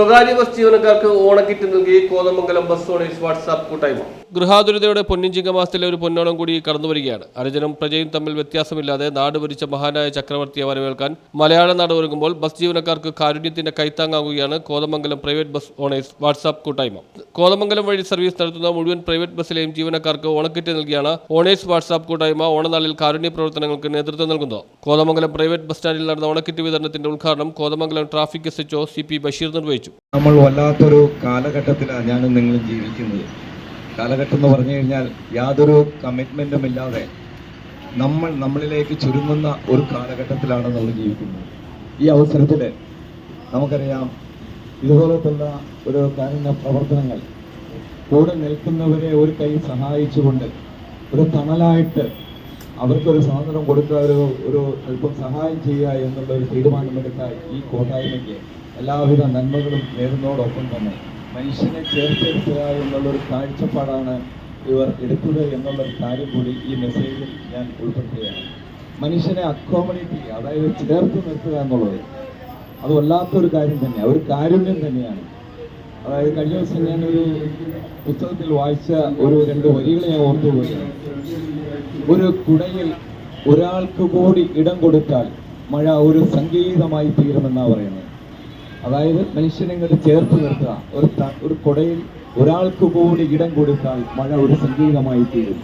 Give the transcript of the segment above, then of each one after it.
സ്വകാര്യ ബസ് ജീവനക്കാർക്ക് ഓണക്കിറ്റ് നൽകി കോതമംഗലം ബസ് ഓണേഴ്സ് വാട്സാപ്പ് കൂട്ടായ്മ. ഗൃഹാതുരതയുടെ പൊന്നിഞ്ചിങ്ങ മാസത്തിലെ ഒരു പൊന്നോണം കൂടി കടന്നുവരികയാണ്. അനുജനും പ്രജയും തമ്മിൽ വ്യത്യാസമില്ലാതെ നാട് ഭരിച്ച മഹാനായ ചക്രവർത്തിയെ വരവേൽക്കാൻ മലയാള നാട് ഒരുങ്ങുമ്പോൾ ബസ് ജീവനക്കാർക്ക് കാരുണ്യത്തിന്റെ കൈത്താങ്ങാകുകയാണ് Kothamangalam private bus owners WhatsApp കൂട്ടായ്മ. കോതമംഗലം വഴി സർവീസ് നടത്തുന്ന മുഴുവൻ പ്രൈവറ്റ് ബസ്സിലെയും ജീവനക്കാർക്ക് ഓണക്കിറ്റ് നൽകിയാണ് ഓണേഴ്സ് വാട്സാപ്പ് കൂട്ടായ്മ ഓണനാളിൽ കാരുണ്യ പ്രവർത്തനങ്ങൾക്ക് നേതൃത്വം നൽകുന്നത്. കോതമംഗലം പ്രൈവറ്റ് ബസ് സ്റ്റാൻഡിൽ നടന്ന ഓണക്കിറ്റ് വിതരണത്തിന്റെ ഉദ്ഘാടനം Kothamangalam traffic S HO C P Basheer നിർവഹിച്ചു. നമ്മൾ വല്ലാത്തൊരു കാലഘട്ടത്തിലാണ് ഞാനും നിങ്ങളും ജീവിക്കുന്നത്. കാലഘട്ടം എന്ന് പറഞ്ഞു കഴിഞ്ഞാൽ യാതൊരു കമ്മിറ്റ്മെന്റും ഇല്ലാതെ നമ്മൾ നമ്മളിലേക്ക് ചുരുങ്ങുന്ന ഒരു കാലഘട്ടത്തിലാണ് നമ്മൾ ജീവിക്കുന്നത് ഈ അവസരത്തിൽ നമുക്കറിയാം ഇതുപോലത്തുള്ള ഒരു കാരുണ്യ പ്രവർത്തനങ്ങൾ കൂടെ നിൽക്കുന്നവരെ ഒരു കൈ സഹായിച്ചുകൊണ്ട് ഒരു തണലായിട്ട് അവർക്കൊരു സ്വാതന്ത്ര്യം കൊടുക്കുക ഒരു ഒരു അല്പം സഹായം ചെയ്യുക എന്നുള്ള ഒരു തീരുമാനമെടുത്ത ഈ കൂട്ടായ്മയ്ക്ക് എല്ലാവിധ നന്മകളും നേരുന്നതോടൊപ്പം തന്നെ മനുഷ്യനെ ചേർത്തെടുക്കുക എന്നുള്ളൊരു കാഴ്ചപ്പാടാണ് ഇവർ എടുക്കുക എന്നുള്ളൊരു കാര്യം കൂടി ഈ മെസ്സേജിൽ ഞാൻ ഉൾപ്പെടുത്തുകയാണ്. മനുഷ്യനെ അക്കോമഡേറ്റ് ചെയ്യുക അതായത് ചേർത്ത് നിർത്തുക എന്നുള്ളത്. അത് വല്ലാത്തൊരു കാര്യം തന്നെയാണ് ഒരു കാരുണ്യം തന്നെയാണ്. അതായത് കഴിഞ്ഞ ദിവസം ഞാനൊരു പുസ്തകത്തിൽ വായിച്ച ഒരു രണ്ട് വരികളെ ഞാൻ ഓർത്തുപോയി. ഒരു കുടയിൽ ഒരാൾക്ക് കൂടി ഇടം കൊടുത്താൽ മഴ ഒരു സംഗീതമായി തീരുമെന്നാണ് പറയുന്നത്. അതായത് മനുഷ്യനെ ഇങ്ങോട്ട് ചേർത്ത് നിർത്തുക. ഒരു ഒരു കൊടയിൽ ഒരാൾക്ക് കൂടി ഇടം കൊടുത്താൽ മഴ ഒരു സംഗീതമായി തീരും.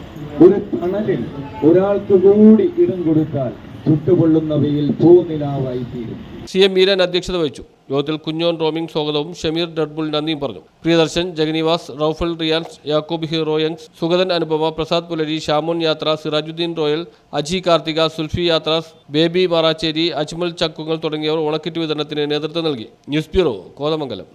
ഒരു തണലിൽ ഒരാൾക്ക് കൂടി ഇടം കൊടുത്താൽ ചുട്ടുപൊള്ളുന്നവയിൽ പൂനിലാവായി തീരും സി എം മീരൻ അധ്യക്ഷത വഹിച്ചു. യോഗത്തിൽ കുഞ്ഞോൻ റോമിംഗ് സ്വാഗതവും ഷമീർ ഡഡ്ബുൾ നന്ദിയും പറഞ്ഞു. പ്രിയദർശൻ ജഗനിവാസ് റൌഫൽ റിയാൻസ് യാക്കോബ് ഹീറോയൻസ് സുഗതൻ അനുപമ പ്രസാദ് പുലരി ഷാമോൻ യാത്ര സിറാജുദ്ദീൻ റോയൽ അജി കാർത്തിക സുൽഫി യാത്ര ബേബി മാറാച്ചേരി അജ്മൽ ചക്കുങ്ങൾ തുടങ്ങിയവർ ഓണക്കിറ്റ് വിതരണത്തിന് നേതൃത്വം നൽകി. News bureau Kothamangalam.